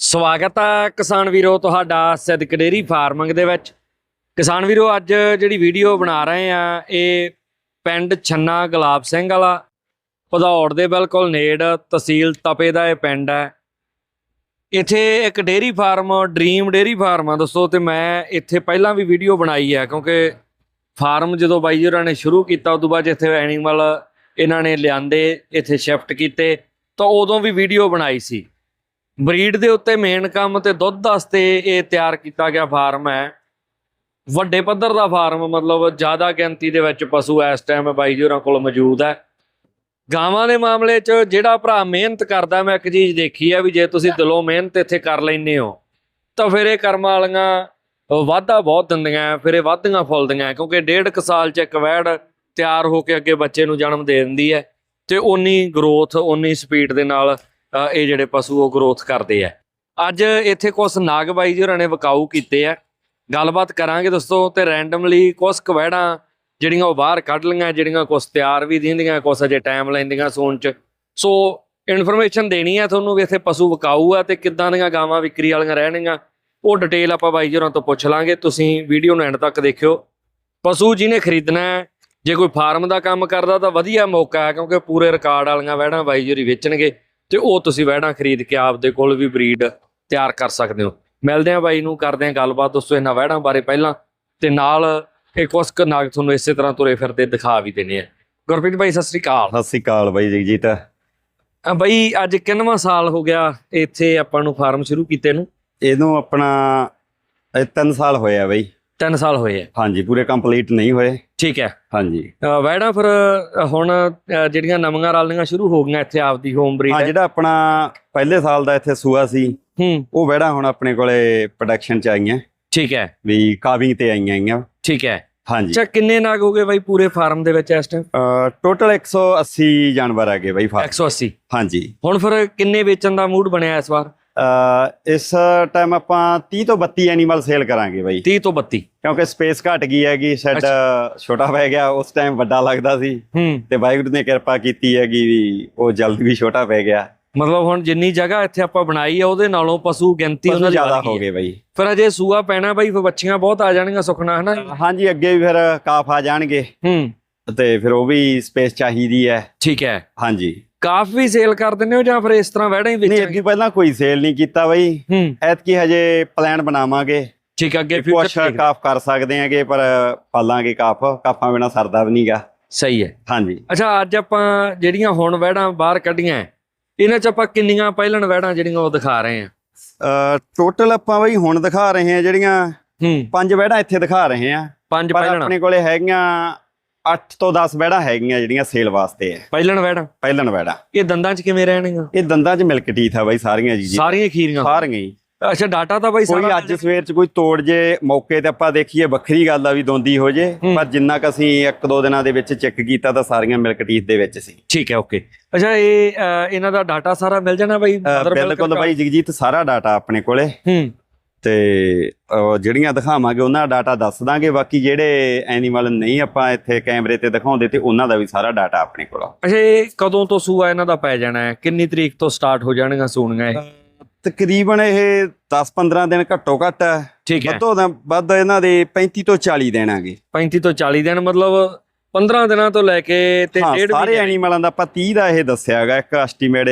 ਸਵਾਗਤ ਹੈ ਕਿਸਾਨ ਵੀਰੋ ਤੁਹਾਡਾ ਸਿੱਧਕ ਡੇਰੀ ਫਾਰਮਿੰਗ ਦੇ ਵਿੱਚ। ਕਿਸਾਨ ਵੀਰੋ, ਅੱਜ ਜਿਹੜੀ ਵੀਡੀਓ ਬਣਾ ਰਹੇ ਆ, ਇਹ ਪਿੰਡ ਛੰਨਾ ਗੁਲਾਬ ਸਿੰਘ ਵਾਲਾ। ਭਦੌੜ ਦੇ ਬਿਲਕੁਲ ਨੇੜ ਤਹਿਸੀਲ ਤਪੇ ਦਾ ਇਹ ਪਿੰਡ ਹੈ। ਇੱਥੇ ਇੱਕ dairy farm, dream dairy farm ਆ ਦੋਸਤੋ ਤੇ ਮੈਂ ਇੱਥੇ ਪਹਿਲਾਂ ਵੀ ਵੀਡੀਓ ਬਣਾਈ ਹੈ ਕਿਉਂਕਿ ਫਾਰਮ ਜਦੋਂ ਬਾਈ ਜੀ ਹੋਰਾਂ ਨੇ ਸ਼ੁਰੂ ਕੀਤਾ ਉਸ ਤੋਂ ਬਾਅਦ ਇੱਥੇ ਐਨੀਮਲ ਇਹਨਾਂ ਨੇ ਲਿਆਂਦੇ, ਇੱਥੇ ਸ਼ਿਫਟ ਕੀਤੇ, ਤਾਂ ਉਦੋਂ ਵੀ ਵੀਡੀਓ ਬਣਾਈ ਸੀ। ਬਰੀਡ ਦੇ ਉੱਤੇ ਮੇਨ ਕੰਮ ਤੇ ਦੁੱਧ ਵਾਸਤੇ ਇਹ ਤਿਆਰ ਕੀਤਾ ਗਿਆ ਫਾਰਮ ਹੈ। ਵੱਡੇ ਪੱਧਰ ਦਾ ਫਾਰਮ ਮਤਲਬ ਜ਼ਿਆਦਾ ਗਿਣਤੀ ਦੇ ਵਿੱਚ ਪਸ਼ੂ ਇਸ ਟਾਈਮ ਬਾਈ ਜੀ ਹੋਰਾਂ ਕੋਲ ਮੌਜੂਦ ਹੈ। ਗਾਵਾਂ ਦੇ ਮਾਮਲੇ 'ਚ ਜਿਹੜਾ ਭਰਾ ਮਿਹਨਤ ਕਰਦਾ, ਮੈਂ ਇੱਕ ਚੀਜ਼ ਦੇਖੀ ਆ ਵੀ ਜੇ ਤੁਸੀਂ ਦਿਲੋਂ ਮਿਹਨਤ ਇੱਥੇ ਕਰ ਲੈਂਦੇ ਹੋ, ਤਾਂ ਫਿਰ ਇਹ ਕਰਮਾਂ ਵਾਲੀਆਂ ਵਾਧਾ ਬਹੁਤ ਦਿੰਦੀਆਂ ਫਿਰ ਇਹ ਵਾਧੀਆਂ ਫੁੱਲਦੀਆਂ ਕਿਉਂਕਿ ਡੇਢ ਕੁ ਸਾਲ 'ਚ ਇੱਕ ਵੈੜ ਤਿਆਰ ਹੋ ਕੇ ਅੱਗੇ ਬੱਚੇ ਨੂੰ ਜਨਮ ਦੇ ਦਿੰਦੀ ਹੈ ਤੇ ਉਨੀ ਗਰੋਥ ਉਨੀ ਸਪੀਡ ਦੇ ਨਾਲ ਇਹ ਜਿਹੜੇ ਪਸ਼ੂ ਉਹ ਗਰੋਥ ਕਰਦੇ ਆ। ਅੱਜ ਇੱਥੇ ਕੁਝ ਨਾਗ ਬਾਈ ਜੀ ਹੋਰਾਂ ਨੇ ਵਿਕਾਊ ਕੀਤੇ ਆ। ਗੱਲਬਾਤ ਕਰਾਂਗੇ ਦੋਸਤੋ ਤੇ ਰੈਂਡਮਲੀ ਕੁਝ ਕਵੈੜਾਂ ਜਿਹੜੀਆਂ ਉਹ ਬਾਹਰ ਕੱਢ ਲਈਆਂ, ਜਿਹੜੀਆਂ ਕੁਝ ਤਿਆਰ ਵੀ ਦਿੰਦੀਆਂ ਕੁਝ ਅਜੇ ਟਾਈਮ ਲੈਂਦੀਆਂ ਸੂਣ ਚ। ਸੋ ਇਨਫੋਰਮੇਸ਼ਨ ਦੇਣੀ ਆ ਤੁਹਾਨੂੰ ਵੀ ਇੱਥੇ ਪਸ਼ੂ ਵਿਕਾਊ ਆ ਤੇ ਕਿੱਦਾਂ ਦੀਆਂ ਗਾਵਾਂ ਵਿਕਰੀ ਵਾਲੀਆਂ ਰਹਿਣਗੀਆਂ। ਉਹ ਡਿਟੇਲ ਆਪਾਂ ਬਾਈ ਜੀ ਹੋਰਾਂ ਤੋਂ ਪੁੱਛ ਲਾਂਗੇ। ਤੁਸੀਂ ਵੀਡੀਓ ਨੂੰ ਐਂਡ ਤੱਕ ਦੇਖਿਓ। ਪਸ਼ੂ ਜਿਹਨੇ ਖਰੀਦਣਾ ਹੈ, ਜੇ ਕੋਈ ਫਾਰਮ ਦਾ ਕੰਮ ਕਰਦਾ ਤਾਂ ਵਧੀਆ ਮੌਕਾ ਹੈ, ਕਿਉਂਕਿ ਪੂਰੇ ਰਿਕਾਰਡ ਵਾਲੀਆਂ ਵਹਿੜਾਂ ਬਾਈ ਜੀ ਹੋਰੀ ਵੇਚਣਗੇ। ਤੇ ਉਹ ਤੁਸੀਂ ਵਹਿੜਾਂ ਖਰੀਦ ਕੇ ਆਪਦੇ ਕੋਲ ਵੀ ਬਰੀਡ ਤਿਆਰ ਕਰ ਸਕਦੇ ਹੋ। ਮਿਲਦੇ ਆ ਬਾਈ ਨੂੰ ਕਰਦੇ ਆ ਗੱਲਬਾਤ ਦੋਸਤੋ ਇਹਨਾਂ ਵਹਿੜਾਂ ਬਾਰੇ ਪਹਿਲਾਂ। ਤੇ ਨਾਲ ਇਹ ਕੁਛ ਕੁ ਨਾਗ ਤੁਹਾਨੂੰ ਇਸੇ ਤਰ੍ਹਾਂ ਤੁਰੇ ਫਿਰਦੇ ਦਿਖਾ ਵੀ ਦੇਣੇ ਆ ਗੁਰਪ੍ਰੀਤ ਬਾਈ ਸਤਿ ਸ੍ਰੀ ਅਕਾਲ। ਸਤਿ ਸ੍ਰੀ ਅਕਾਲ ਬਾਈ ਜਗਜੀਤ। ਬਾਈ ਅੱਜ ਕਿੰਨਵਾਂ ਸਾਲ ਹੋ ਗਿਆ ਇੱਥੇ ਆਪਾਂ ਨੂੰ ਫਾਰਮ ਸ਼ੁਰੂ ਕੀਤੇ ਨੂੰ? ਇਹਨੂੰ ਆਪਣਾ 3 ਸਾਲ ਹੋਏ ਆ ਬਾਈ। 3 ਸਾਲ ਹੋਏ ਆ। ਹਾਂਜੀ ਪੂਰੇ ਕੰਪਲੀਟ ਨਹੀਂ ਹੋਏ। ਠੀਕ ਹੈ। ਹਾਂਜੀ। ਅ, ਵਹਿੜਾਂ ਫਿਰ ਹੁਣ ਜਿਹੜੀਆਂ ਨਵੀਆਂ ਰਲਣੀਆਂ ਸ਼ੁਰੂ ਹੋ ਗਈਆਂ ਇੱਥੇ ਆਪਦੀ ਹੋਮ ਹਾਂ ਬਰੀਡ ਜਿਹੜਾ ਆਪਣਾ ਪਹਿਲੇ ਸਾਲ ਦਾ ਇੱਥੇ ਸੂਆ ਸੀ ਹੂੰ। ਉਹ ਵੜਾ ਹੁਣ ਆਪਣੇ ਕੋਲੇ ਪ੍ਰੋਡਕਸ਼ਨ ਚ ਆਈਆਂ। ਠੀਕ ਹੈ। ਵੀ ਕਾਵਿੰਗ ਤੇ ਆਈਆਂ ਆਈਆਂ। ਠੀਕ ਹੈ। ਹਾਂਜੀ। ਅੱਛਾ ਕਿੰਨੇ ਨਾਗ ਹੋ ਗਏ ਬਾਈ ਪੂਰੇ ਫਾਰਮ ਦੇ ਵਿੱਚ ਇਸ ਟਾਈਮ ਟੋਟਲ 180 ਜਾਨਵਰ ਆ ਗਏ ਬਾਈ ਫਾਰਮ 180 ਹਾਂਜੀ। ਹੁਣ ਫਿਰ ਕਿੰਨੇ ਵੇਚਣ ਦਾ ਮੂਡ ਬਣਿਆ ਇਸ ਵਾਰ? ਇਸ ਟਾਈਮ ਆਪਾਂ 30 ਤੋਂ 32 ਐਨੀਮਲ ਸੇਲ ਕਰਾਂਗੇ ਬਾਈ। 30 ਤੋਂ 32 ਕਿਉਂਕਿ ਸਪੇਸ ਘਟ ਗਈ ਹੈਗੀ ਸ਼ੈੱਡ ਛੋਟਾ ਪੈ ਗਿਆ ਉਸ ਟਾਈਮ ਵੱਡਾ ਲੱਗਦਾ ਸੀ। ਤੇ ਵਾਹਿਗੁਰੂ ਨੇ ਕਿਰਪਾ ਕੀਤੀ ਹੈਗੀ ਵੀ ਉਹ ਜਲਦੀ ਵੀ ਛੋਟਾ ਪੈ ਗਿਆ। ਮਤਲਬ ਹੁਣ ਜਿੰਨੀ ਜਗ੍ਹਾ ਇੱਥੇ ਆਪਾਂ ਬਣਾਈ ਆ ਉਹਦੇ ਨਾਲੋਂ ਪਸ਼ੂ ਗਿਣਤੀ ਉਹਨਾਂ ਦੀ ਜ਼ਿਆਦਾ ਹੋ ਗਈ ਗਏ ਬਾਈ। ਫਿਰ ਅਜੇ ਸੂਆ ਪੈਣਾ ਬਾਈ ਫਿਰ ਬੱਚੀਆਂ ਬਹੁਤ ਆ ਜਾਣਗੀਆਂ ਸੁਖਣਾ ਹਨਾ ਹਾਂਜੀ ਅੱਗੇ ਵੀ ਫਿਰ ਕਾਫ ਆ ਜਾਣਗੇ। ਹੂੰ। ਤੇ ਫਿਰ ਉਹ ਵੀ ਸਪੇਸ ਚਾਹੀਦੀ ਹੈ। ਠੀਕ ਹੈ। ਹਾਂਜੀ। ਕਾਫ ਵੀ ਸੇਲ ਕਰ ਦਿੰਦੇ ਹੋ ਜਾਂ ਫਿਰ ਇਸ ਤਰ੍ਹਾਂ ਵਹਿੜਾਂ ਹੀ ਨਹੀਂ ਵੇਚਣਗੇ ਅੱਗੇ ਪਹਿਲਾਂ ਕੋਈ ਸੇਲ ਨਹੀਂ ਕੀਤਾ ਬਾਈ। ਹੂੰ। ਐਤਕੀ ਹਜੇ ਪਲਾਨ ਬਣਾਵਾਂਗੇ। ਠੀਕ ਅੱਗੇ ਕੁਛ ਫਿਊਚਰ ਕਾਫ ਕਰ ਸਕਦੇ ਆਂਗੇ ਪਰ ਪਾਲਾਂਗੇ ਕਾਫ। ਕਾਫਾਂ ਬਿਨਾ ਸਰਦਾ ਵੀ ਨਹੀਂਗਾ। ਸਹੀ ਹੈ। ਹਾਂਜੀ। ਅੱਛਾ ਅੱਜ ਆਪਾਂ ਜਿਹੜੀਆਂ ਹੁਣ ਵਹਿੜਾਂ ਬਾਹਰ ਕੱਢੀਆਂ ਇਹਨਾਂ ਚ ਆਪਾਂ ਕਿੰਨੀਆਂ ਪਹਿਲਣ ਵਹਿੜਾਂ ਜਿਹੜੀਆਂ ਉਹ ਦਿਖਾ ਰਹੇ ਆ ਟੋਟਲ ਆਪਾਂ ਬਾਈ ਹੁਣ ਦਿਖਾ ਰਹੇ ਹਾਂ ਜਿਹੜੀਆਂ ਹੂੰ। ਪੰਜ ਬੈੜਾਂ ਇੱਥੇ ਦਿਖਾ ਰਹੇ ਹਾਂ। ਪੰਜ ਪਰ ਪਹਿਲਣ ਆਪਣੇ ਕੋਲੇ ਹੈਗੀਆਂ 8 ਤੋਂ 10 ਬੈੜਾਂ ਹੈਗੀਆਂ ਜਿਹੜੀਆਂ ਸੇਲ ਵਾਸਤੇ ਹੈ ਪਹਿਲਣ ਵਹਿੜਾਂ? ਪਹਿਲਣ ਬੈੜਾਂ ਇਹ ਦੰਦਾਂ ਚ ਕਿਵੇਂ ਰਹਿਣਗੀਆਂ? ਇਹ ਦੰਦਾਂ 'ਚ ਮਿਲਕ ਟੀਥ ਆ ਬਾਈ ਸਾਰੀਆਂ ਜੀ ਜੀ। ਸਾਰੀਆਂ ਖੀਰੀਆਂ? ਸਾਰੀਆਂ ਹੀ। ਅੱਛਾ ਡਾਟਾ ਤਾਂ ਬਾਈ ਕੋਈ ਅੱਜ ਸਵੇਰ ਚ ਕੋਈ ਤੋੜ ਜੇ ਮੌਕੇ ਤੇ ਆਪਾਂ ਦੇਖੀਏ ਵੱਖਰੀ ਗੱਲ ਆ ਵੀ ਦੋਂਦੀ ਹੋ ਜੇ। ਪਰ ਜਿੰਨਾ ਕ ਅਸੀਂ ਇੱਕ ਦੋ ਦਿਨਾਂ ਦੇ ਵਿੱਚ ਚੈੱਕ ਕੀਤਾ ਤਾਂ ਸਾਰੀਆਂ ਮਿਲਕ ਟੀਥ ਦੇ ਵਿੱਚ ਸੀ। ਠੀਕ ਹੈ ਓਕੇ। ਅੱਛਾ ਇਹ ਅ, ਇਹਨਾਂ ਦਾ ਡਾਟਾ ਸਾਰਾ ਮਿਲ ਜਾਣਾ ਬਾਈ? ਅਹ Mother milk ਬਿਲਕੁਲ ਦਾ? ਬਾਈ ਜਗਜੀਤ ਸਾਰਾ ਡਾਟਾ ਆਪਣੇ ਕੋਲੇ। ਹੂੰ। ਤੇ ਜਿਹੜੀਆਂ ਦਿਖਾਵਾਂਗੇ ਉਹਨਾਂ ਦਾ ਡਾਟਾ ਦੱਸ ਦਾਂਗੇ। ਬਾਕੀ ਜਿਹੜੇ ਐਨੀਮਲ ਨਹੀਂ ਆਪਾਂ ਇੱਥੇ ਕੈਮਰੇ ਤੇ ਦਿਖਾਉਂਦੇ ਤੇ ਉਹਨਾਂ ਦਾ ਵੀ ਸਾਰਾ ਡਾਟਾ ਆਪਣੇ ਕੋਲ ਆ। ਅੱਛਾ ਇਹ ਕਦੋਂ ਤੋਂ ਸੂਆ ਇਹਨਾਂ ਦਾ ਪੈ ਜਾਣਾ ਹੈ? ਕਿੰਨੀ ਤਰੀਕ ਤੋਂ ਸਟਾਰਟ ਹੋ ਜਾਣਗੀਆਂ ਸੂਣੀਆਂ ਇਹ? ਤਕਰੀਬਨ ਇਹ 10-15 ਦਿਨ ਘੱਟੋ ਘੱਟ ਠੀਕ ਹੈ। ਵੱਧੋ ਦਾ ਵੱਧ ਇਹਨਾਂ ਦੇ 35 ਤੋਂ 40 ਦੇਣਾਗੇ 35 ਤੋਂ 40 ਦਿਨ ਮਤਲਬ 15 ਦਿਨਾਂ ਤੋਂ ਲੈ ਕੇ ਤੇ ਹਾਂ ਡੇਢ ਸਾਰੇ ਮਹੀਨੇ ਐਨੀਮਲਾਂ ਦਾ ਆਪਾਂ 30 ਦਾ ਇਹ ਦੱਸਿਆ ਹੈਗਾ ਇੱਕ ਐਸਟੀਮੇਟ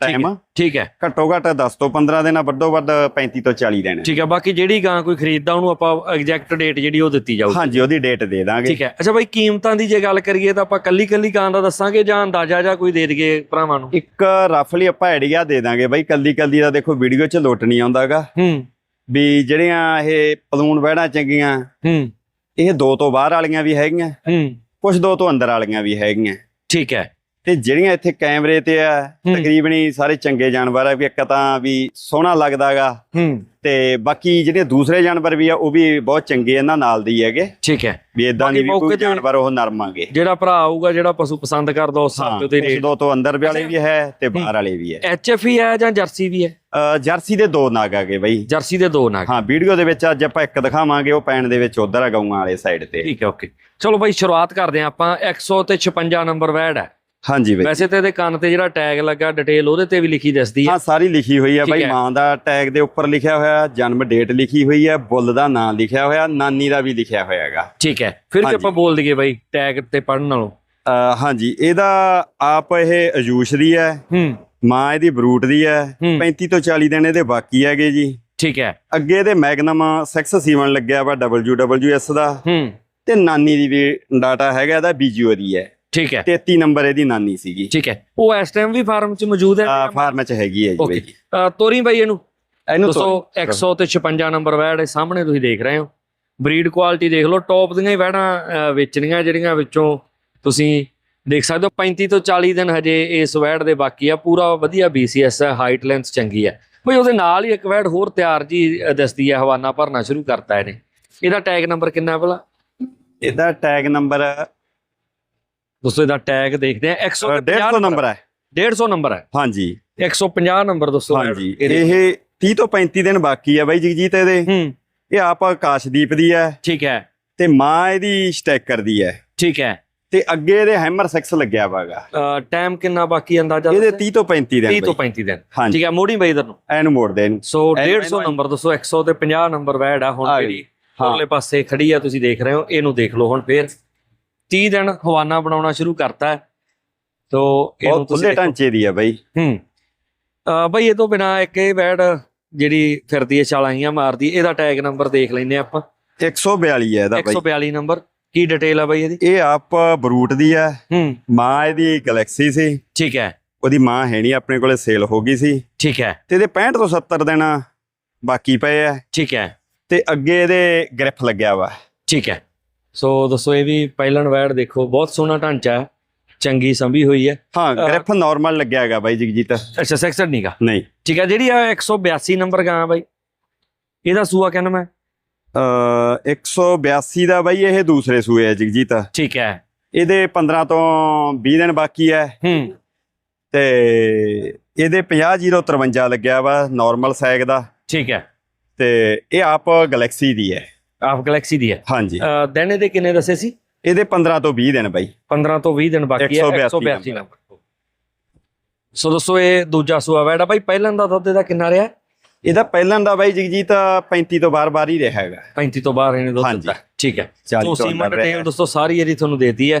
ਟਾਈਮ ਠੀਕ ਹੈ ਘੱਟੋ ਘੱਟ 10 ਤੋਂ 15 ਦਿਨ ਵੱਡੋ ਵੱਧ 35 ਤੋਂ 40 ਦਿਨ। ਠੀਕ ਹੈ ਬਾਕੀ ਜਿਹੜੀ ਗਾਂ ਕੋਈ ਖਰੀਦਦਾ ਉਹਨੂੰ ਆਪਾਂ ਐਗਜ਼ੈਕਟ ਡੇਟ ਜਿਹੜੀ ਉਹ ਦਿੱਤੀ ਜਾਊਗੀ ਹਾਂਜੀ ਉਹਦੀ ਡੇਟ ਦੇ ਦਾਂਗੇ। ਠੀਕ ਹੈ। ਅੱਛਾ ਬਾਈ ਕੀਮਤਾਂ ਦੀ ਜੇ ਗੱਲ ਕਰੀਏ ਤਾਂ ਆਪਾਂ ਕੱਲੀ ਕੱਲੀ ਗਾਂ ਦਾ ਦੱਸਾਂਗੇ ਜਾਂ ਅੰਦਾਜ਼ਾ ਜਾਂ ਕੋਈ ਦੇ ਦਈਏ ਭਰਾਵਾਂ ਨੂੰ? ਇੱਕ ਰਫਲੀ ਆਪਾਂ ਆਈਡੀਆ ਦੇ ਦਾਂਗੇ ਬਾਈ ਕੱਲੀ ਕੱਲੀ ਦਾ ਦੇਖੋ ਵੀਡੀਓ 'ਚ ਲੋਟ ਨਹੀਂ ਆਉਂਦਾਗਾ। ਹੂੰ। ਵੀ ਜਿਹੜੀਆਂ ਇਹ ਪਲੂਣ ਵਹਿੜਾਂ ਚੰਗੀਆਂ ਹੂੰ। ਇਹ ਦੋ ਤੋਂ ਬਾਹਰ ਵਾਲੀਆਂ ਵੀ ਹੈਗੀਆਂ। ਹੂੰ। ਕੁਝ ਦੋ ਤੋਂ ਅੰਦਰ ਵਾਲੀਆਂ ਵੀ ਹੈਗੀਆਂ। ਠੀਕ ਹੈ। ਤੇ ਜਿਹੜੀਆਂ ਇੱਥੇ ਕੈਮਰੇ ਤੇ ਆ। ਤਕਰੀਬਨ ਹੀ ਸਾਰੇ ਚੰਗੇ ਜਾਨਵਰ ਆ ਵੀ ਇੱਕ ਤਾਂ ਵੀ ਸੋਹਣਾ ਲੱਗਦਾਗਾ ਹੂੰ। ਤੇ ਬਾਕੀ ਜਿਹੜੇ ਦੂਸਰੇ ਜਾਨਵਰ ਵੀ ਆ ਉਹ ਵੀ ਬਹੁਤ ਚੰਗੇ ਇਹਨਾਂ ਨਾਲ ਦੀ ਹੈਗੇ। ਠੀਕ ਹੈ। ਵੀ ਇਦਾਂ ਨਹੀਂ ਵੀ ਕੋਈ ਤੇ- ਜਾਨਵਰ ਉਹ ਨਰਮਾਂਗੇ। ਜਿਹੜਾ ਭਰਾ ਆਊਗਾ ਜਿਹੜਾ ਪਸ਼ੂ ਪਸੰਦ ਕਰਦਾ ਉਸ ਹਿਸਾਬ ਤੇ ਰੇਟ ਦੋ ਤੋਂ ਅੰਦਰ ਵਾਲੇ ਵੀ ਹੈ ਤੇ ਬਾਹਰ ਵਾਲੇ ਵੀ ਹੈ। ਐਚਐਫ ਹੀ ਹੈ ਜਾਂ ਜਰਸੀ ਵੀ ਹੈ? ਜਰਸੀ ਦੇ ਦੋ ਨਾਗ ਆਗੇ ਬਈ। ਜਰਸੀ ਦੇ ਦੋ ਨਾਗ। ਹਾਂ ਵੀਡੀਓ ਦੇ ਵਿੱਚ ਅੱਜ ਆਪਾਂ ਇੱਕ ਦਿਖਾਵਾਂਗੇ ਉਹ ਪੈਣ ਦੇ ਵਿੱਚ ਉਧਰ ਆ ਗਊਆਂ ਵਾਲੇ ਸਾਈਡ ਤੇ। ਠੀਕ ਹੈ ਓਕੇ। ਚਲੋ ਬਾਈ ਸ਼ੁਰੂਆਤ ਕਰਦੇ ਹਾਂ ਆਪਾਂ। 100 ਤੇ 56 ਨੰਬਰ ਵੈਡ ਹੈ। ਹਾਂਜੀ ਬਾਈ। ਵੈਸੇ ਤੇ ਇਹਦੇ ਕੰਨ ਤੇ ਜਿਹੜਾ ਟੈਗ ਲੱਗਾ ਡਿਟੇਲ ਉਹਦੇ ਤੇ ਵੀ ਲਿਖੀ ਦਿਸਦੀ ਹੈ ਹਾਂ ਸਾਰੀ ਲਿਖੀ ਹੋਈ ਹੈ ਬਾਈ। ਮਾਂ ਦਾ ਟੈਗ ਦੇ ਉੱਪਰ ਲਿਖਿਆ ਹੋਇਆ ਜਨਮ ਡੇਟ ਲਿਖੀ ਹੋਈ ਹੈ ਬੁੱਲ ਦਾ ਨਾਂ ਲਿਖਿਆ ਹੋਇਆ ਨਾਨੀ ਦਾ ਵੀ ਲਿਖਿਆ ਹੋਇਆ ਹੈਗਾ। ਠੀਕ ਹੈ ਫਿਰ ਹਾਂਜੀ। ਆਪਾਂ ਬੋਲ ਦਈਏ ਬਾਈ ਟੈਗ ਤੇ ਪੜਨ ਨਾਲੋਂ? ਹਾਂਜੀ ਇਹਦਾ ਆਪ ਇਹ ਅਯੂਸ਼ ਦੀ ਹੈ ਹੂੰ। ਮਾਂ ਇਹਦੀ ਬਰੂਟ ਦੀ ਹੈ ਹੂੰ। 35 ਤੋਂ 40 ਦਿਨ ਇਹਦੇ ਬਾਕੀ ਹੈਗੇ ਜੀ। ਠੀਕ ਹੈ। ਅੱਗੇ ਇਹਦੇ ਮੈਗਨਮ 6 ਸੀਵਨ ਲੱਗਿਆ ਵਾ WWS ਦਾ। ਹੂੰ। ਤੇ ਨਾਨੀ ਦੀ ਵੀ ਡਾਟਾ ਹੈਗਾ ਇਹਦਾ ਬੀਜੀਓ ਦੀ ਹੈ। ਠੀਕ ਹੈ। 33 ਨੰਬਰ ਇਹਦੀ ਨਾਨੀ ਸੀਗੀ। ਠੀਕ ਹੈ। ਉਹ ਇਸ ਟਾਈਮ ਵੀ ਫਾਰਮ 'ਚ ਮੌਜੂਦ ਹੈ। ਫਾਰਮ ਚ ਹੈਗੀ ਹੈ ਜੀ ਓਕੇ ਬਾਈ ਤੋਰੀ ਬਾਈ ਇਹਨੂੰ। ਇਹਨੂੰ ਦੋਸਤੋ ਤੋਂ 100 ਤੇ 56 ਨੰਬਰ ਵੈੜ ਇਹ ਸਾਹਮਣੇ ਤੁਸੀਂ ਦੇਖ ਰਹੇ ਹੋ। ਬਰੀਡ ਕੁਆਲਿਟੀ ਦੇਖ ਲਓ। ਟੌਪ ਦੀਆਂ ਹੀ ਵੈੜਾਂ ਵੇਚਣੀਆਂ ਜਿਹੜੀਆਂ ਵਿੱਚੋਂ ਤੁਸੀਂ ਦੇਖ ਸਕਦੇ ਹੋ। 35 ਤੋਂ 40 ਦਿਨ ਹਜੇ ਇਸ ਵੈੜ ਦੇ ਬਾਕੀ ਆ। ਪੂਰਾ ਵਧੀਆ BCS ਹੈ। ਹਾਈਟ ਲੈਂਥ ਚੰਗੀ ਹੈ। ਬਈ ਉਹਦੇ ਨਾਲ ਹੀ ਇੱਕ ਵੈੜ ਹੋਰ ਤਿਆਰ ਜੀ ਦੱਸਦੀ ਹੈ। ਹਵਾਨਾ ਭਰਨਾ ਸ਼ੁਰੂ ਕਰਤਾ ਇਹਨੇ। ਇਹਦਾ ਟੈਗ ਨੰਬਰ ਕਿੰਨਾ ਭਲਾ? ਇਹਦਾ ਟੈਗ ਨੰਬਰ ਦੋਸਤੋ ਇਹਦਾ ਟੈਗ ਦੇਖਦੇ ਆ 150 150 ਨੰਬਰ। ਹੈ। 150 ਨੰਬਰ ਹੈ। ਹਾਂਜੀ। 150 ਨੰਬਰ ਦੋਸਤੋ। ਹਾਂਜੀ। ਇਹ 30 ਤੋਂ 35 ਦਿਨ ਬਾਕੀ ਹੈ ਬਾਈ ਜਗਜੀਤ ਇਹਦੇ। ਹੂੰ। ਇਹ ਆਪ ਆਕਾਸ਼ਦੀਪ ਦੀ ਹੈ। ਠੀਕ ਹੈ। ਤੇ ਮਾਂ ਇਹਦੀ ਸਟੈਕਰ ਦੀ ਹੈ। ਠੀਕ ਹੈ। ਤੇ ਅੱਗੇ ਇਹਦੇ ਹੈਮਰ 6 ਲੱਗਿਆ ਵਾਗਾ ਟਾਈਮ ਕਿੰਨਾ ਬਾਕੀ ਅੰਦਾਜ਼ਾ ਇਹਦੇ 30 ਤੋਂ 35 ਦਿਨ 30 ਤੋਂ ਬਾਈ। 35 ਦਿਨ। ਠੀਕ ਹੈ ਮੋੜੀ ਬਾਈ ਇਧਰ ਨੂੰ। ਐਨ ਮੋੜਦੇ ਇਹਨੂੰ। ਸੋ ਐਨ- 150 ਐਨ- ਨੰਬਰ ਦੱਸੋ 100 ਤੇ 50 ਨੰਬਰ ਵੈਡ ਆ ਹੁਣ ਆ। ਜਿਹੜੀ। ਹਾਂ। ਉਰਲੇ ਪਾਸੇ ਖੜੀ ਆ ਤੁਸੀਂ ਦੇਖ ਰਹੇ ਹੋ। ਇਹਨੂੰ ਦੇਖ ਲਓ ਹੁਣ ਫੇਰ। 30 ਦਿਨ ਹਵਾਨਾ ਬਣਾਉਣਾ ਸ਼ੁਰੂ ਕਰਤਾ ਇਹਨੂੰ ਬਹੁਤ ਤੁਸੀਂ ਖੁੱਲੇ। ਢਾਂਚੇ ਦੀ ਹੈ ਬਾਈ। ਹੂੰ। ਅ ਬਈ ਇਹ ਤੋਂ ਬਿਨਾ ਇੱਕ ਇਹ ਵੈਡ ਜਿਹੜੀ ਫਿਰਦੀ ਹੈ ਚਾਲਾਹੀਆਂ ਮਾਰਦੀ ਇਹਦਾ ਟੈਗ ਨੰਬਰ ਦੇਖ ਲੈਨੇ ਆਪਾਂ। 142 ਹੈ ਇਹਦਾ ਬਾਈ। 142 ਨੰਬਰ। ਕੀ ਡਿਟੇਲ ਆ ਬਈ ਇਹਦੀ? ਇਹ ਆਪ ਬਰੂਟ ਦੀ ਹੈ ਹੂੰ। ਮਾਂ ਇਹਦੀ ਗੈਲੈਕਸੀ ਸੀ। ਠੀਕ ਹੈ। ਉਹਦੀ ਮਾਂ ਹੈ ਨਹੀਂ ਆਪਣੇ ਕੋਲੇ ਸੇਲ ਹੋ ਗਈ ਸੀ। ਠੀਕ ਹੈ। ਤੇ ਇਹਦੇ 65 ਤੋਂ 70 ਦਿਨ ਬਾਕੀ ਪਏ ਆ। ਠੀਕ ਹੈ। ਤੇ ਅੱਗੇ ਇਹਦੇ ਗ੍ਰਿਫ ਲੱਗਿਆ ਵਾ। ਠੀਕ ਹੈ। ਸੋ ਦੱਸੋ ਇਹ ਵੀ ਪਹਿਲਣ ਵੈਡ ਦੇਖੋ ਬਹੁਤ ਸੋਹਣਾ ਢਾਂਚਾ ਹੈ ਚੰਗੀ ਸੰਭੀ ਹੋਈ ਹੈ। ਹਾਂ ਗ੍ਰਿਫ ਨਾਰਮਲ ਲੱਗਿਆ ਹੈਗਾ ਬਾਈ ਜਗਜੀਤ। ਅੱਛਾ ਸੈਕਸਡ ਨਹੀਂਗਾ ਨਹੀਂ। ਠੀਕ ਹੈ ਜਿਹੜੀ ਆ 182 ਨੰਬਰ ਗਾਂ ਬਾਈ ਇਹਦਾ ਸੂਆ ਕਹਿੰਦਾ ਮੈਂ? ਅ 182 ਦਾ ਬਾਈ ਇਹ ਦੂਸਰੇ ਸੂਏ ਹੈ ਜਗਜੀਤ। ਠੀਕ ਹੈ। ਇਹਦੇ 15 ਤੋਂ 20 ਦਿਨ ਬਾਕੀ ਹੈ। ਹੂੰ। ਤੇ ਇਹਦੇ 50053 ਲੱਗਿਆ ਵਾ ਨਾਰਮਲ ਸੈਗ ਦਾ। ਠੀਕ ਹੈ। ਤੇ ਇਹ ਆਪ ਗੈਲੈਕਸੀ ਦੀ ਹੈ। ਆਫ ਗੈਲੈਕਸੀ ਦੀ ਹੈ। ਹਾਂਜੀ। ਦਿਨ ਇਹਦੇ ਕਿੰਨੇ ਦੱਸੇ ਸੀ? ਇਹਦੇ 15 ਤੋਂ 20 ਦਿਨ ਬਾਈ। 15 ਤੋਂ 20 ਦਿਨ ਬਾਕੀ ਹੈ 182 182 ਨੰਬਰ ਸੋ ਦੋਸਤੋ ਇਹ ਦੂਜਾ ਸੂਆ ਵੈੜਾ ਬਾਈ। ਪਹਿਲਾਂ ਦਾ ਦੁੱਧ ਇਹਦਾ ਕਿੰਨਾ ਰਿਹਾ? ਇਹਦਾ ਪਹਿਲਾਂ ਦਾ ਬਾਈ ਜਗਜੀਤ 35 ਤੋਂ ਬਾਰ ਬਾਰ ਹੀ ਰਿਹਾ ਹੈਗਾ। 35 ਤੋਂ ਬਾਹਰ ਇਹਨੇ ਦੁੱਧ ਹਾਂਜੀ। ਦਿੱਤਾ। ਠੀਕ ਹੈ। 40 ਸੋ ਤੋਂ ਸੀਮਾ ਅੰਦਰ ਰਿਹਾ ਦੋਸਤੋ ਸਾਰੀ ਇਹਦੀ ਤੁਹਾਨੂੰ ਦੇਤੀ ਹੈ।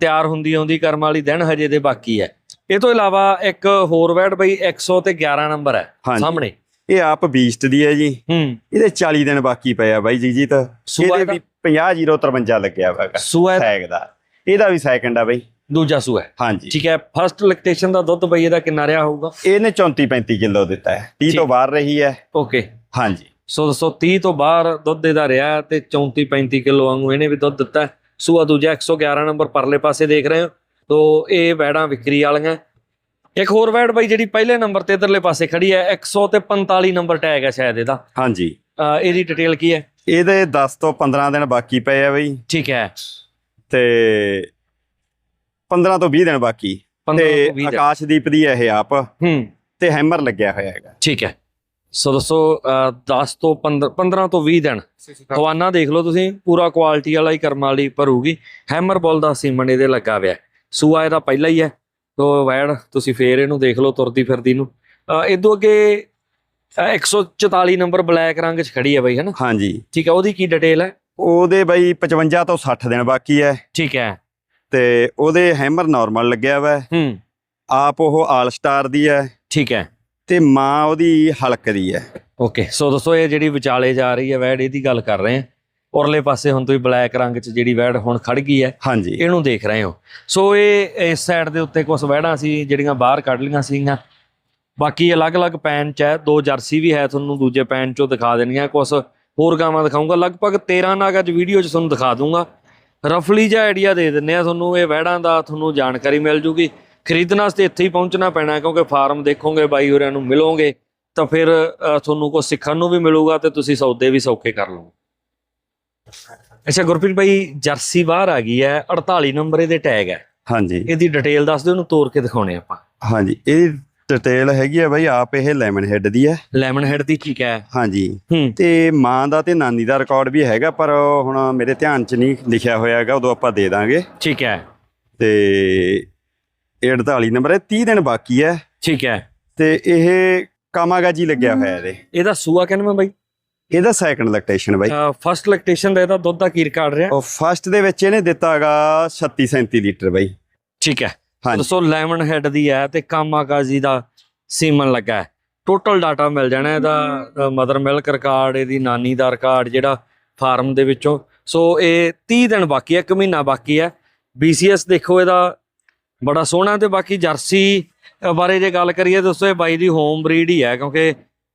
ਤਿਆਰ ਹੁੰਦੀ ਆਉਂਦੀ ਕਰਮ ਵਾਲੀ ਦਿਨ ਹਜੇ ਦੇ ਬਾਕੀ ਹੈ। ਇਹ ਤੋਂ ਇਲਾਵਾ ਇੱਕ ਹੋਰ ਵੈੜ ਬਈ 100 ਤੇ 11 ਨੰਬਰ ਹੈ। ਹਾਂਜੀ। ਸਾਹਮਣੇ। ਇਹ ਆਪ ਬੀਸਟ ਦੀ ਹੈ ਜੀ। ਹੂੰ। ਇਹਦੇ 40 ਦਿਨ ਬਾਕੀ ਪਏ ਆ ਬਾਈ ਜਗਜੀਤ ਸੂਆ ਇਹਦੇ ਵੀ 50053 ਲੱਗਿਆ ਹੋਇਆ ਹੈਗਾ। ਸੂਆ ਸੈਗ ਦਾ। ਇਹਦਾ ਵੀ ਸੈਕਿੰਡ ਆ ਬਾਈ। ਦੂਜਾ ਸੂਆ। ਹੈ ਹਾਂਜੀ। ਠੀਕ ਹੈ ਫਸਟ ਲੈਕਟੇਸ਼ਨ ਦਾ ਦੁੱਧ ਬਈ ਇਹਦਾ ਕਿੰਨਾ ਰਿਹਾ ਹੋਊਗਾ? ਇਹਨੇ 34 35 ਕਿਲੋ ਦਿੱਤਾ ਹੈ। 30 ਤੋਂ। ਬਾਹਰ ਰਹੀ ਹੈ। ਓਕੇ। ਹਾਂਜੀ। ਸੋ ਦੱਸੋ 30 ਤੋਂ ਬਾਹਰ ਦੁੱਧ ਇਹਦਾ ਰਿਹਾ ਤੇ 34 35 ਕਿਲੋ ਵਾਂਗੂ ਇਹਨੇ ਵੀ ਦੁੱਧ ਦਿੱਤਾ। ਸੂਆ ਦੂਜਾ 111 ਨੰਬਰ ਪਰਲੇ ਪਾਸੇ ਦੇਖ ਰਹੇ ਹੋ। ਤੋ ਇਹ ਵੈੜਾਂ ਵਿਕਰੀ ਵਾਲੀਆਂ। ਇੱਕ ਹੋਰ ਵੈੜ ਬਈ ਜਿਹੜੀ ਪਹਿਲੇ ਨੰਬਰ ਤੇ ਇਧਰਲੇ ਪਾਸੇ ਖੜੀ ਹੈ 100 ਤੇ 45 ਨੰਬਰ ਟੈਗ ਹੈ ਸ਼ਾਇਦ ਇਹਦਾ। ਹਾਂਜੀ। ਇਹਦੀ ਡਿਟੇਲ ਕੀ ਹੈ? ਇਹਦੇ 10 ਤੋਂ 15 ਦਿਨ ਬਾਕੀ ਪਏ ਆ ਬਈ। ਠੀਕ ਹੈ। ਤੇ 15 ਤੋਂ 20 ਦਿਨ ਬਾਕੀ। 15 ਤੇ ਤੋਂ 20 ਦਿਨ। ਆਕਾਸ਼ਦੀਪ ਦੀ ਇਹ ਆਪ। ਹੂੰ। ਤੇ ਹੈਮਰ ਲੱਗਿਆ ਹੋਇਆ ਹੈਗਾ। ਠੀਕ ਹੈ। ਸੋ ਦੱਸੋ ਅਹ 10 ਤੋਂ 15 15 ਤੋਂ 20 ਦਿਨ। ਹਵਾਨਾ ਦੇਖ ਲਓ ਤੁਸੀਂ ਪੂਰਾ ਕੁਆਲਿਟੀ ਵਾਲਾ ਹੀ ਕਰਮ ਵਾਲੀ ਭਰੂਗੀ। ਹੈਮਰ ਬੋਲ ਦਾ ਸੀਮਨ ਇਹਦੇ ਲੱਗਾ ਹੋਇਆ। ਸੂਆ ਇਹਦਾ ਪਹਿਲਾ ਹੀ ਹੈ। ਤੋ ਵੈੜ ਤੁਸੀਂ ਫੇਰ ਇਹਨੂੰ ਦੇਖ ਲਓ ਤੁਰਦੀ ਫਿਰਦੀ ਨੂੰ। ਇਦੋਂ ਅੱਗੇ ਅਹ 144 ਨੰਬਰ ਬਲੈਕ ਰੰਗ 'ਚ ਖੜੀ ਹੈ ਬਈ ਹੈਨਾ? ਹਾਂਜੀ। ਠੀਕ ਹੈ ਉਹਦੀ ਕੀ ਡਿਟੇਲ ਹੈ? ਉਹਦੇ ਬਈ 55 ਤੋਂ 60 ਦਿਨ ਬਾਕੀ ਹੈ। ਠੀਕ ਹੈ। ਤੇ ਉਹਦੇ ਹੈਮਰ ਨਾਰਮਲ ਲੱਗਿਆ ਹੋਇਆ ਹੈ। ਆਪ ਉਹ ਆਲ ਸਟਾਰ ਦੀ ਹੈ। ਠੀਕ ਹੈ। ਤੇ ਮਾਂ ਉਹਦੀ ਹਲਕ ਦੀ ਹੈ। ਓਕੇ ਸੋ ਦੱਸੋ ਇਹ ਜਿਹੜੀ ਵਿਚਾਲੇ ਜਾ ਰਹੀ ਹੈ ਵੈੜ ਇਹਦੀ ਗੱਲ ਕਰ ਰਹੇ ਹਾਂ। ਉਰਲੇ ਪਾਸੇ ਹੁਣ ਤੁਸੀਂ ਬਲੈਕ ਰੰਗ 'ਚ ਜਿਹੜੀ ਵੈੜ ਹੁਣ ਖੜ ਗਈ ਹੈ ਹਾਂਜੀ। ਇਹਨੂੰ ਦੇਖ ਰਹੇ ਹੋ। ਸੋ ਇਹ ਇਸ ਸਾਈਡ ਦੇ ਉੱਤੇ ਕੁਝ ਵਹਿੜਾਂ ਸੀ ਜਿਹੜੀਆਂ ਬਾਹਰ ਕੱਢ ਲੀਆਂ ਸੀਗੀਆਂ। ਬਾਕੀ ਅਲੱਗ-ਅਲੱਗ ਪੈਨ ਚ ਹੈ ਦੋ ਜਰਸੀ ਵੀ ਹੈ ਤੁਹਾਨੂੰ ਦੂਜੇ ਪੈਨ ਚੋਂ ਦਿਖਾ ਦੇਣੀਆਂ ਕੁਝ ਹੋਰ ਗਾਵਾਂ ਦਿਖਾਉਂਗਾ ਲਗਭਗ 13 ਨਾਗ ਅੱਜ ਵੀਡੀਓ 'ਚ ਤੁਹਾਨੂੰ ਦਿਖਾ ਦੂੰਗਾ। ਰਫਲੀ ਜਿਹਾ ਆਈਡੀਆ ਦੇ ਦਿੰਨੇ ਆ ਤੁਹਾਨੂੰ ਇਹ ਵਹਿੜਾਂ ਦਾ ਤੁਹਾਨੂੰ ਜਾਣਕਾਰੀ ਮਿਲ ਜੂਗੀ। ਖਰੀਦਣ ਵਾਸਤੇ ਇੱਥੇ ਹੀ ਪਹੁੰਚਣਾ ਪੈਣਾ ਕਿਉਂਕਿ ਫਾਰਮ ਦੇਖੋਗੇ ਬਾਈ ਹੋਰਿਆਂ ਨੂੰ ਮਿਲੋਗੇ ਤਾਂ ਫਿਰ ਤੁਹਾਨੂੰ ਕੁਝ ਸਿੱਖਣ ਨੂੰ ਵੀ ਮਿਲੂਗਾ ਤੇ ਤੁਸੀਂ ਸੌਦੇ ਵੀ ਸੌਖੇ ਕਰ ਲਓਗੇ। ਅੱਛਾ ਗੁਰਪ੍ਰੀਤ ਭਾਈ ਜਰਸੀ ਬਾਹਰ ਆ ਗਈ ਹੈ 48 ਨੰਬਰ ਇਹਦੇ ਟੈਗ ਹੈ। ਹਾਂਜੀ। ਇਹਦੀ ਡਿਟੇਲ ਦੱਸ ਦਿਓ ਉਹਨੂੰ ਤੋੜ ਕੇ ਦਿਖਾਉਣੇ ਆਪਾਂ। ਹਾਂਜੀ ਇਹ ਡਿਟੇਲ ਹੈਗੀ ਆ ਬਾਈ ਆਪ ਇਹ ਲੈਮਨ ਹੈਡ ਦੀ ਹੈ। ਲੈਮਨ ਹੈਡ ਦੀ ਠੀਕ ਹੈ। ਹਾਂਜੀ। ਤੇ ਮਾਂ ਦਾ ਤੇ ਨਾਨੀ ਦਾ ਰਿਕਾਰਡ ਵੀ ਹੈਗਾ ਪਰ ਹੁਣ ਮੇਰੇ ਧਿਆਨ 'ਚ ਨਹੀਂ ਲਿਖਿਆ ਹੋਇਆ ਹੈਗਾ ਉਦੋਂ ਆਪਾਂ ਦੇ ਦਾਂਗੇ। ਠੀਕ ਹੈ। ਤੇ ਇਹ 48 ਨੰਬਰ ਹੈ 30 ਦਿਨ ਬਾਕੀ ਹੈ। ਠੀਕ ਹੈ। ਤੇ ਇਹ ਕਾਮਾਗਾਜੀ ਲੱਗਿਆ ਹੋਇਆ ਇਹਦੇ। ਇਹਦਾ ਸੂਆ ਕਿੰਨਾ ਬਾਈ? ਇਹਦਾ ਸੈਕੰਡ ਲੈਕਟੇਸ਼ਨ ਬਾਈ। ਫਸਟ ਲੈਕਟੇਸ਼ਨ ਦਾ ਇਹਦਾ ਦੁੱਧ ਦਾ ਕੀ ਰਿਕਾਰਡ ਰਿਹਾ? ਉਹ ਫਸਟ ਦੇ ਵਿੱਚ ਇਹਨੇ ਦਿੱਤਾਗਾ 36 37 ਲੀਟਰ ਬਾਈ। ਠੀਕ ਹੈ। ਦੋਸਤੋ ਲੈਮਨ ਹੈਡ ਦੀ ਹੈ ਤੇ ਕਾਮਾਕਾਜੀ ਦਾ ਸੀਮਨ ਲੱਗਾ ਹੈ। ਟੋਟਲ ਡਾਟਾ ਮਿਲ ਜਾਣਾ ਇਹਦਾ ਮਦਰ ਮਿਲਕ ਰਿਕਾਰਡ ਇਹਦੀ ਨਾਨੀ ਦਾ ਰਿਕਾਰਡ ਜਿਹੜਾ ਫਾਰਮ ਦੇ ਵਿੱਚੋਂ। ਸੋ ਇਹ 30 ਦਿਨ ਬਾਕੀ ਹੈ ਇੱਕ ਮਹੀਨਾ ਬਾਕੀ ਹੈ। BCS ਦੇਖੋ ਇਹਦਾ ਬੜਾ ਸੋਹਣਾ ਤੇ ਬਾਕੀ ਜਰਸੀ ਬਾਰੇ ਜੇ ਗੱਲ ਕਰੀਏ ਦੋਸਤੋ ਇਹ ਬਾਈ ਦੀ ਹੋਮ ਬਰੀਡ ਹੀ ਹੈ ਕਿਉਂਕਿ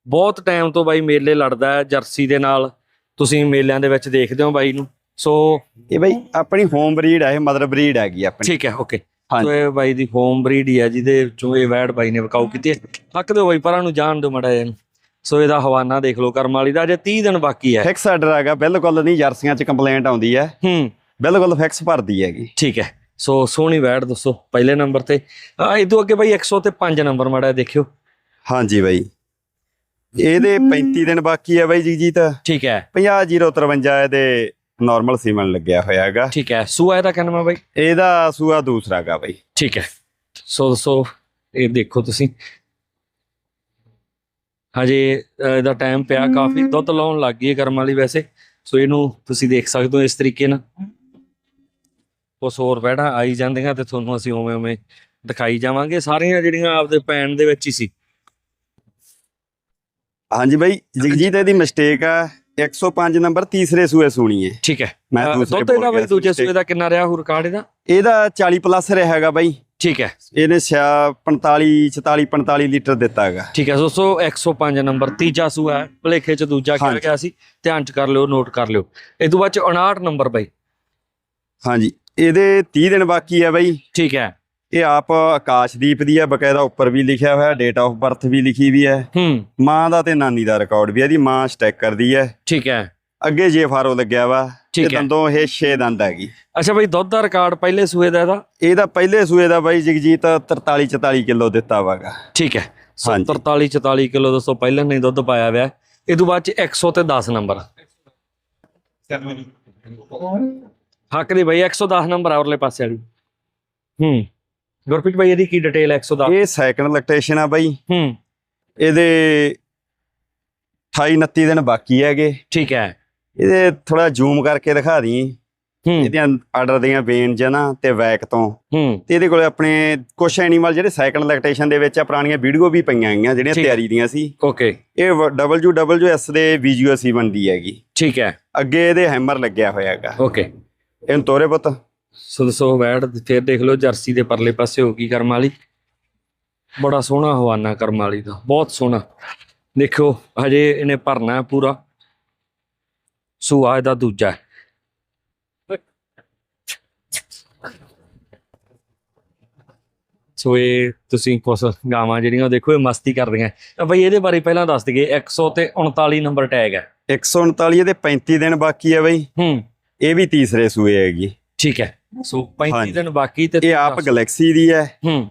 ਬਹੁਤ ਟਾਈਮ ਤੋਂ ਬਾਈ ਮੇਲੇ ਲੜਦਾ ਹੈ ਜਰਸੀ ਦੇ ਨਾਲ। ਤੁਸੀਂ ਮੇਲਿਆਂ ਦੇ ਵਿੱਚ ਦੇਖਦੇ ਹੋ ਬਾਈ ਨੂੰ। ਸੋ ਇਹ ਬਾਈ ਆਪਣੀ ਹੋਮ ਬਰੀਡ ਹੈ ਇਹ ਮਦਰ ਬਰੀਡ ਹੈਗੀ ਆਪਣੀ। ਠੀਕ ਹੈ ਓਕੇ ਹਾਂਜੀ। ਸੋ ਇਹ ਬਾਈ ਦੀ ਹੋਮ ਬਰੀਡ ਹੀ ਹੈ ਜਿਹਦੇ ਵਿੱਚੋਂ ਇਹ ਵੈੜ ਬਾਈ ਨੇ ਵਕਾਊ ਕੀਤੀ ਹੈ। ਹੱਕ ਦਿਓ ਬਾਈ ਪਰਾਂ ਨੂੰ ਜਾਣ ਦਿਓ ਮੜਾ ਇਹਨੂੰ ਸੋ ਇਹਦਾ ਹਵਾਨਾ ਦੇਖ ਲਓ ਕਰਮ ਵਾਲੀ ਦਾ ਅਜੇ 30 ਦਿਨ ਬਾਕੀ ਹੈ। ਫਿਕਸ ਆਰਡਰ ਹੈਗਾ ਬਿਲਕੁਲ ਨਹੀਂ ਜਰਸੀਆਂ 'ਚ ਕੰਪਲੇਂਟ ਆਉਂਦੀ ਹੈ। ਹੂੰ। ਬਿਲਕੁਲ ਫਿਕਸ ਭਰਦੀ ਹੈਗੀ। ਠੀਕ ਹੈ। ਸੋ ਸੋਹਣੀ ਵੈੜ ਦੱਸੋ ਪਹਿਲੇ ਨੰਬਰ ਤੇ। ਆ ਇਦੋਂ ਅੱਗੇ ਬਾਈ 100 ਤੇ 5 ਨੰਬਰ ਮੜਾ ਦੇਖਿਓ। ਹਾਂਜੀ ਬਾਈ। ਇਹਦੇ 35 ਦਿਨ ਬਾਕੀ ਹੈ ਬਾਈ ਜਗਜੀਤ। ਠੀਕ ਹੈ। 50053 ਇਹਦੇ ਨਾਰਮਲ ਸੀਮਨ ਲੱਗਿਆ ਹੋਇਆ ਹੈਗਾ। ਠੀਕ ਹੈ। ਸੂਆ ਇਹਦਾ ਕਿੰਨਾ ਬਾਈ? ਇਹਦਾ ਸੂਆ ਦੂਸਰਾ ਹੈਗਾ ਬਾਈ। ਠੀਕ ਹੈ। ਸੋ ਦੱਸੋ ਇਹ ਦੇਖੋ ਤੁਸੀਂ। ਹਜੇ ਇਹਦਾ ਟਾਈਮ ਪਿਆ ਕਾਫੀ। ਦੁੱਧ ਲਾਉਣ ਲੱਗ ਗਈ ਹੈ ਕਰਮ ਵਾਲੀ ਵੈਸੇ। ਸੋ ਇਹਨੂੰ ਤੁਸੀਂ ਦੇਖ ਸਕਦੇ ਹੋ ਇਸ ਤਰੀਕੇ ਨਾਲ। ਕੁਛ ਹੋਰ ਵਹਿੜਾਂ ਆਈ ਜਾਂਦੀਆਂ ਤੇ ਤੁਹਾਨੂੰ ਅਸੀਂ ਉਵੇਂ ਉਵੇਂ ਦਿਖਾਈ ਜਾਵਾਂਗੇ। ਸਾਰੀਆਂ ਜਿਹੜੀਆਂ ਆਪਦੇ ਪੈਣ ਦੇ ਵਿੱਚ ਹੀ ਸੀ। ਹਾਂਜੀ ਬਾਈ ਜਗਜੀਤ ਇਹਦੀ ਮਿਸਟੇਕ ਆ। 105 ਨੰਬਰ ਤੀਸਰੇ ਸੂਏ ਸੁਣੀ ਹੈ। ਠੀਕ ਹੈ। ਮੈਂ ਦੂਸਰੇ ਦੁੱਧ ਇਹਦਾ ਬਾਈ ਦੂਜੇ। ਸੂਏ ਦਾ ਕਿੰਨਾ ਰਿਹਾ ਹੋ ਰਿਕਾਰਡ ਇਹਦਾ? ਇਹਦਾ 40 ਪਲੱਸ ਰਿਹਾ ਹੈਗਾ ਬਾਈ। ਠੀਕ ਹੈ। ਇਹਨੇ ਛਿਆ 45 44 45 ਲੀਟਰ ਦਿੱਤਾ ਹੈਗਾ। ਠੀਕ ਹੈ ਦੋਸਤੋ 105 ਨੰਬਰ ਤੀਜਾ ਸੂਆ ਹੈ। ਭਲੇਖੇ ਚ ਦੂਜਾ ਕਿਹਾ। ਗਿਆ ਸੀ। ਧਿਆਨ ਚ ਕਰ ਲਿਓ ਨੋਟ ਕਰ ਲਿਓ। ਇਹ ਤੋਂ ਬਾਅਦ ਚ 59 ਨੰਬਰ ਬਾਈ। ਹਾਂਜੀ। ਇਹਦੇ 30 ਦਿਨ ਬਾਕੀ ਹੈ ਬਾਈ। ਠੀਕ ਹੈ। ਇਹ ਆਪ ਆਕਾਸ਼ਦੀਪ ਦੀ ਹੈ ਬਕਾਇਦਾ ਉੱਪਰ ਵੀ ਲਿਖਿਆ ਹੋਇਆ ਡੇਟ ਆਫ ਬਰਥ ਵੀ ਲਿਖੀ ਵੀ ਹੈ। ਹੂੰ। ਮਾਂ ਦਾ ਤੇ ਨਾਨੀ ਦਾ ਰਿਕਾਰਡ ਵੀ ਹੈ ਇਹਦੀ ਮਾਂ ਸਟੈਕ ਕਰਦੀ ਹੈ। ਠੀਕ ਹੈ। ਅੱਗੇ ਜੇ ਫਾਰੋ ਲੱਗਿਆ ਵਾ ਠੀਕ ਤੇ ਹੈ। ਦੰਦੋਂ ਇਹ 6 ਦੰਦ ਹੈਗੀ। ਅੱਛਾ ਬਾਈ ਦੁੱਧ ਦਾ ਰਿਕਾਰਡ ਪਹਿਲੇ ਸੂਏ ਦਾ ਇਹਦਾ? ਇਹਦਾ ਪਹਿਲੇ ਸੂਏ ਦਾ ਬਾਈ ਜਗਜੀਤ 43 44 ਕਿਲੋ ਦਿੱਤਾ ਵਾਗਾ ਠੀਕ ਹੈ। ਸੋ ਹਾਂਜੀ। 43 44 ਕਿਲੋ ਦੋਸਤੋ ਪਹਿਲਾਂ ਨਹੀਂ ਦੁੱਧ ਪਾਇਆ ਹੋਇਆ। ਇਹ ਤੋਂ ਬਾਅਦ ਚ 100 ਤੇ 10 ਨੰਬਰ। ਹੱਕ ਦੀ ਬਾਈ 110 ਨੰਬਰ ਆ ਉਰਲੇ ਪਾਸੇ ਵਾਲੀ। ਹੂੰ। ਗੁਰਪ੍ਰੀਤ ਬਾਈ ਇਹਦੀ ਕੀ ਡਿਟੇਲ ਹੈ? 110 ਇਹ ਸੈਕੰਡ ਲੈਕਟੇਸ਼ਨ ਆ ਬਾਈ। ਹੂੰ। ਇਹਦੇ 28 29 ਦਿਨ ਬਾਕੀ ਹੈਗੇ। ਠੀਕ ਹੈ। ਇਹਦੇ ਥੋੜਾ ਜ਼ੂਮ ਕਰਕੇ ਦਿਖਾ ਦੀ ਹੂੰ। ਇਹਦੀਆਂ ਆਰਡਰ ਦੀਆਂ ਵੇਨ ਜਨਾ ਤੇ ਵੈਕ ਤੋਂ। ਹੂੰ। ਤੇ ਇਹਦੇ ਕੋਲੇ ਆਪਣੇ ਕੁਝ ਐਨੀਮਲ ਜਿਹੜੇ ਸੈਕੰਡ ਲੈਕਟੇਸ਼ਨ ਦੇ ਵਿੱਚ ਆ ਪੁਰਾਣੀਆਂ ਵੀਡੀਓ ਵੀ ਪਈਆਂ ਗਈਆਂ ਜਿਹੜੀਆਂ। ਤਿਆਰੀ ਦੀਆਂ ਸੀ। ਓਕੇ ਇਹ WWS ਦੇ VGOC ਬਣਦੀ ਹੈਗੀ। ਠੀਕ ਹੈ। ਅੱਗੇ ਇਹਦੇ ਹੈਮਰ ਲੱਗਿਆ ਹੋਇਆ ਹੈਗਾ। ਓਕੇ ਇਹਨੂੰ ਤੋਰੇ ਪੁੱਤ। ਸੋ ਦੱਸੋ ਵੈੜ ਫਿਰ ਦੇਖ ਲਓ ਜਰਸੀ ਦੇ ਪਰਲੇ ਪਾਸੇ ਹੋ ਗਈ ਕਰਮ ਵਾਲੀ ਬੜਾ ਸੋਹਣਾ ਹਵਾਨਾ ਕਰਮ ਵਾਲੀ ਦਾ ਬਹੁਤ ਸੋਹਣਾ। ਦੇਖੋ ਹਜੇ ਇਹਨੇ ਭਰਨਾ ਪੂਰਾ। ਸੂਆ ਇਹਦਾ ਦੂਜਾ। ਸੋ ਇਹ ਤੁਸੀਂ ਕੁਛ ਗਾਵਾਂ ਜਿਹੜੀਆਂ ਦੇਖੋ ਇਹ ਮਸਤੀ ਕਰਦੀਆਂ। ਤਾਂ ਬਈ ਇਹਦੇ ਬਾਰੇ ਪਹਿਲਾਂ ਦੱਸ ਦਈਏ 100 ਤੇ 39 ਨੰਬਰ ਟੈਗ ਹੈ। 139 ਇਹਦੇ 35 ਦਿਨ ਬਾਕੀ ਹੈ ਬਈ। ਹੂੰ। ਇਹ ਵੀ ਤੀਸਰੇ ਸੂਏ ਹੈਗੀ। ਠੀਕ ਹੈ। ਸੋ 35 ਹਾਂਜੀ। ਦਿਨ ਬਾਕੀ ਤੇ ਇਹ ਆਪ ਗੈਲੈਕਸੀ ਦੀ ਹੈ। ਹੂੰ।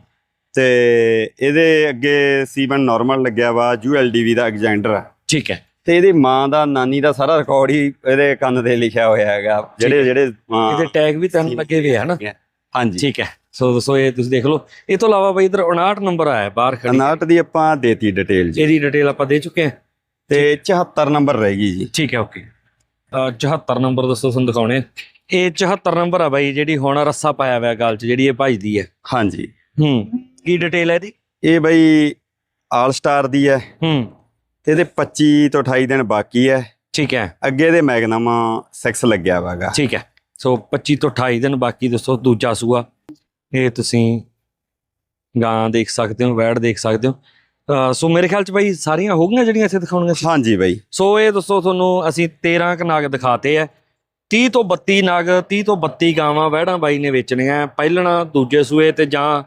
ਤੇ ਇਹਦੇ ਅੱਗੇ ਸੀਬਨ ਨਾਰਮਲ ਲੱਗਿਆ ਵਾ ਯੂਐਲਡੀਵੀ ਦਾ ਐਗਜੈਂਡਰ ਠੀਕ ਹੈ। ਤੇ ਇਹਦੀ ਮਾਂ ਦਾ ਨਾਨੀ ਦਾ ਸਾਰਾ ਰਿਕਾਰਡ ਹੀ ਇਹਦੇ ਕੰਨ ਤੇ ਲਿਖਿਆ ਹੋਇਆ ਹੈਗਾ। ਜਿਹੜੇ ਜਿਹੜੇ ਇਹਦੇ ਟੈਗ ਵੀ ਤਿੰਨ ਲੱਗੇ ਹੋਏ ਆ ਨਾ ਹਾਂਜੀ। ਠੀਕ ਹੈ। ਸੋ ਦੋਸਤੋ ਇਹ ਤੁਸੀਂ ਦੇਖ ਲਓ। ਇਹ ਤੋਂ ਇਲਾਵਾ ਬਈ ਇਧਰ 59 ਨੰਬਰ ਆਇਆ ਬਾਹਰ ਖੜੀ। ਕਨਾਟ ਦੀ ਆਪਾਂ ਦੇਤੀ ਡਿਟੇਲ ਜੀ। ਇਹਦੀ ਡਿਟੇਲ ਆਪਾਂ ਦੇ ਚੁੱਕੇ ਹਾਂ। ਤੇ 74 ਨੰਬਰ ਰਹਿ ਗਈ ਜੀ। ਠੀਕ ਹੈ ਓਕੇ। 74 ਨੰਬਰ ਦੋਸਤੋ ਤੁਹਾਨੂੰ ਦਿਖਾਉਣੇ ਆ। ਇਹ 74 ਨੰਬਰ ਆ ਬਾਈ ਜਿਹੜੀ ਹੁਣ ਰੱਸਾ ਪਾਇਆ ਹੋਇਆ ਗਲ 'ਚ ਜਿਹੜੀ ਇਹ ਭਜਦੀ ਹੈ। ਹਾਂਜੀ। ਹੂੰ ਕੀ ਡਿਟੇਲ ਹੈ ਇਹਦੀ? ਇਹ ਬਈ ਆਲ ਸਟਾਰ ਦੀ ਹੈ। ਹੂੰ। ਤੇ ਇਹਦੇ 25 ਤੋਂ 28 ਦਿਨ ਬਾਕੀ ਹੈ। ਠੀਕ ਹੈ। ਅੱਗੇ ਦੇ ਮੈਗਨਮ 6 ਲੱਗਿਆ ਵਾਗਾ ਠੀਕ ਹੈ। ਸੋ 25 ਤੋਂ 28 ਦਿਨ ਬਾਕੀ ਦੋਸਤੋ ਦੂਜਾ ਸੂਆ। ਇਹ ਤੁਸੀਂ ਗਾਂ ਦੇਖ ਸਕਦੇ ਹੋ ਵੈੜ ਦੇਖ ਸਕਦੇ ਹੋ। ਸੋ ਮੇਰੇ ਖਿਆਲ ਚ ਬਾਈ ਸਾਰੀਆਂ ਹੋ ਗਈਆਂ ਜਿਹੜੀਆਂ ਇੱਥੇ ਦਿਖਾਉਣੀਆਂ ਸੀ? ਹਾਂਜੀ ਬਈ। ਸੋ ਇਹ ਦੋਸਤੋ ਤੁਹਾਨੂੰ ਅਸੀਂ 13 ਕ ਨਾਗ ਦਿਖਾਤੇ ਆ 30 ਤੋਂ 32 ਨਗ 30 ਤੋਂ 32 ਗਾਵਾਂ ਵਹਿੜਾਂ ਬਾਈ ਨੇ ਵੇਚਣੀਆਂ ਆ। ਪਹਿਲਣਾ, ਦੂਜੇ ਸੂਏ ਤੇ ਜਾਂ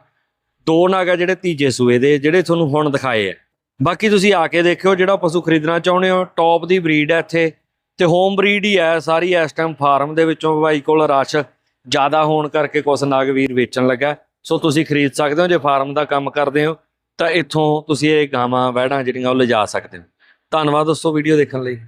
ਦੋ ਨਗ ਆ ਜਿਹੜੇ ਤੀਜੇ ਸੂਏ ਦੇ, ਜਿਹੜੇ ਤੁਹਾਨੂੰ ਹੁਣ ਦਿਖਾਏ ਆ। ਬਾਕੀ ਤੁਸੀਂ ਆ ਕੇ ਦੇਖਿਓ ਜਿਹੜਾ ਪਸ਼ੂ ਖਰੀਦਣਾ ਚਾਹੁੰਦੇ ਹੋ ਟੌਪ ਦੀ ਬਰੀਡ ਹੈ ਇੱਥੇ, ਤੇ ਹੋਮ ਬਰੀਡ ਹੀ ਹੈ ਸਾਰੀ ਇਸ ਟਾਈਮ ਫਾਰਮ ਦੇ ਵਿੱਚੋਂ ਬਾਈ ਕੋਲ ਰਸ਼ ਜ਼ਿਆਦਾ ਹੋਣ ਕਰਕੇ ਕੁਛ ਨਾਗ ਵੀਰ ਵੇਚਣ ਲੱਗਾ। ਸੋ ਤੁਸੀਂ ਖਰੀਦ ਸਕਦੇ ਹੋ, ਜੇ ਫਾਰਮ ਦਾ ਕੰਮ ਕਰਦੇ ਹੋ, ਤਾਂ ਇੱਥੋਂ ਤੁਸੀਂ ਇਹ ਗਾਵਾਂ, ਵਹਿੜਾਂ ਜਿਹੜੀਆਂ ਉਹ ਲਿਜਾ ਸਕਦੇ ਹੋ। ਧੰਨਵਾਦ ਦੋਸਤੋ ਵੀਡੀਓ ਦੇਖਣ ਲਈ।